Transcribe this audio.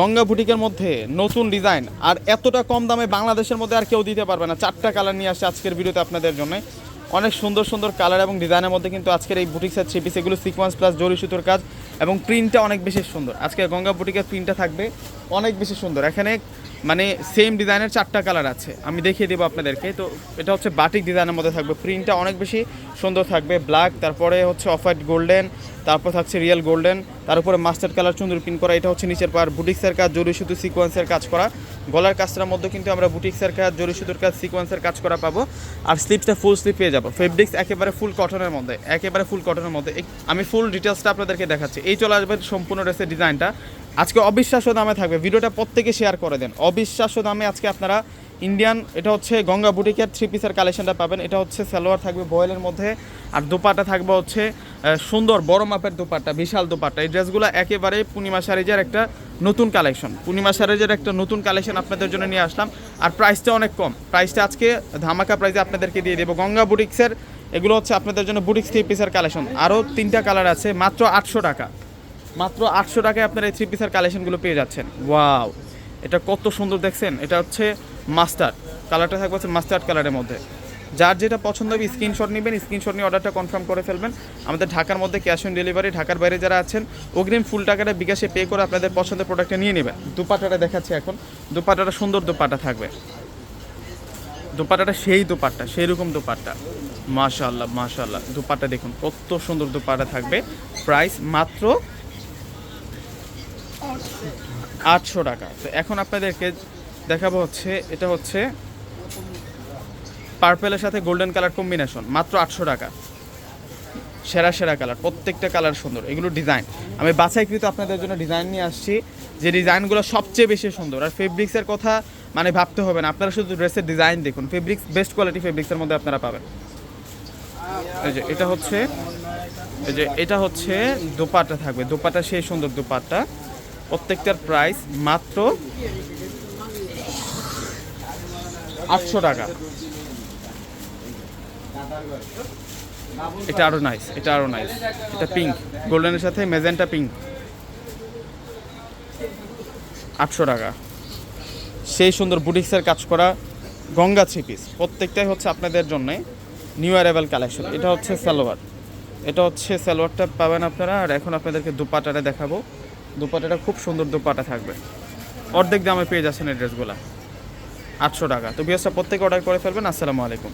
গঙ্গা বুটিকের মধ্যে নতুন ডিজাইন, আর এতটা কম দামে বাংলাদেশের মধ্যে আর কেউ দিতে পারবে না। চারটা কালার নিয়ে আসছে আজকের ভিডিওতে আপনাদের জন্য। অনেক সুন্দর সুন্দর কালার এবং ডিজাইনের মধ্যে কিন্তু আজকের এই বুটিক্সের থ্রি পিস এগুলো সিকোয়েন্স প্লাস জরি সুতোর কাজ এবং প্রিন্টটা অনেক বেশি সুন্দর। আজকে গঙ্গা বুটিকের প্রিন্টটা থাকবে অনেক বেশি সুন্দর। এখানে মানে সেম ডিজাইনের চারটা কালার আছে। আমি দেখিয়ে দেবো আপনাদেরকে। তো এটা হচ্ছে বাটিক ডিজাইনের মধ্যে থাকবে। প্রিন্টটা অনেক বেশি সুন্দর থাকবে। ব্ল্যাক তারপরে হচ্ছে অফ হোয়াইট গোল্ডেন তারপর থাকছে রিয়েল গোল্ডেন তার উপরে মাস্টার্ড কালার চুন্দুর পিন করা। এটা হচ্ছে নিচের পার বুটিক্সের কাজ, জরি সুতো সিকোয়েন্সের কাজ করা। গলার কাজটার মধ্যে কিন্তু আমরা বুটিক্সের কাজ, জরি সুতোর কাজ সিকোয়েন্সের কাজ করা পাবো। আর স্লিপসটা ফুল স্লিপ পেয়ে যাব। ফেব্রিক্স একেবারে ফুল কটনের মধ্যে। একেবারে ফুল কটনের মধ্যে। আমি ফুল ডিটেলসটা আপনাদেরকে দেখাচ্ছি। এই চলে আসবে সম্পূর্ণ ড্রেসের ডিজাইনটা আজকে অবিশ্বাস্য দামে থাকবে। ভিডিওটা প্রত্যেকে শেয়ার করে দেন। অবিশ্বাস্য দামে আজকে আপনারা ইন্ডিয়ান এটা হচ্ছে গঙ্গা বুটিকের থ্রি পিসের কালেকশনটা পাবেন। এটা হচ্ছে সালোয়ার থাকবে বয়েলের মধ্যে। আর দোপাটা থাকবে হচ্ছে সুন্দর বড় মাপের দোপাট্টা, বিশাল দোপাট্টা। এই ড্রেসগুলো একেবারে পূর্ণিমা সারিজের একটা নতুন কালেকশন পূর্ণিমা সারিজের একটা নতুন কালেকশন আপনাদের জন্য নিয়ে আসলাম। আর প্রাইসটা অনেক কম। প্রাইসটা আজকে ধামাকা প্রাইসে আপনাদেরকে দিয়ে দেবো। গঙ্গা বুটিক্সের এগুলো হচ্ছে আপনাদের জন্য বুটিক্স থ্রি পিসের কালেকশন আরও তিনটা কালার আছে, মাত্র আটশো টাকা। মাত্র আটশো টাকায় আপনারা এই থ্রি পিসের কালেকশনগুলো পেয়ে যাচ্ছেন। ওয়াও এটা কত সুন্দর দেখছেন? এটা হচ্ছে মাস্টার্ড কালারটা থাকবে হচ্ছে মাস্টার্ড কালারের মধ্যে। যার যেটা পছন্দ হবে স্ক্রিনশট নেবেন স্ক্রিনশট নিয়ে অর্ডারটা কনফার্ম করে ফেলবেন। আমাদের ঢাকার মধ্যে ক্যাশ অন ডেলিভারি ঢাকার বাইরে যারা আছেন, অগ্রিম ফুল টাকাটা বিকাশে পে করে আপনাদের পছন্দের প্রোডাক্টটা নিয়ে নেবেন। দুপাটাটা দেখাচ্ছি এখন। দুপাটাটা সুন্দর দুপাটা থাকবে। দুপাটাটা সেই দোপাট্টা সেই রকম দোপাট্টা। মাশাল্লাহ মাশাল্লাহ দোপাট্টা দেখুন, কত সুন্দর দুপাটা থাকবে। প্রাইস মাত্র আটশো টাকা। তো এখন আপনাদেরকে দেখাবো হচ্ছে, এটা হচ্ছে পার্পেলের সাথে গোল্ডেন কালার কম্বিনেশন মাত্র আটশো টাকা। সেরা সেরা কালার প্রত্যেকটা কালার সুন্দর, এগুলো ডিজাইন আমি বাছাইকৃত আপনাদের জন্য ডিজাইন নিয়ে আসছি, যে ডিজাইনগুলো সবচেয়ে বেশি সুন্দর। আর ফেব্রিক্সের কথা মানে ভাবতে হবে না, আপনারা শুধু ড্রেসের ডিজাইন দেখুন ফেব্রিক্স বেস্ট কোয়ালিটি ফেব্রিক্সের মধ্যে আপনারা পাবেন। এই যে, এটা হচ্ছে, এই যে, এটা হচ্ছে দোপাট্টা থাকবে, দোপাট্টা সেই সুন্দর দোপাট্টা। প্রত্যেকটার প্রাইস মাত্র আটশো টাকা। এটা আরও নাইস এটা আরও নাইস এটা পিঙ্ক গোল্ডেনের সাথে মেজেন্টা পিঙ্ক আটশো টাকা। সেই সুন্দর বুটিক্সের কাজ করা গঙ্গা থ্রি পিস প্রত্যেকটাই হচ্ছে আপনাদের জন্যে নিউ অ্যারাইভাল কালেকশন এটা হচ্ছে সালোয়ার। এটা হচ্ছে সালোয়ারটা পাবেন আপনারা, আর এখন আপনাদেরকে দুপাটাটা দেখাবো। দুপাটাটা খুব সুন্দর দুপাটা থাকবে। অর্ধেক দামে পেয়ে যাচ্ছেন এই ড্রেসগুলো আটশো টাকা। তো বিয়াসটা প্রত্যেকে অর্ডার করে ফেলবেন। আসসালামু আলাইকুম।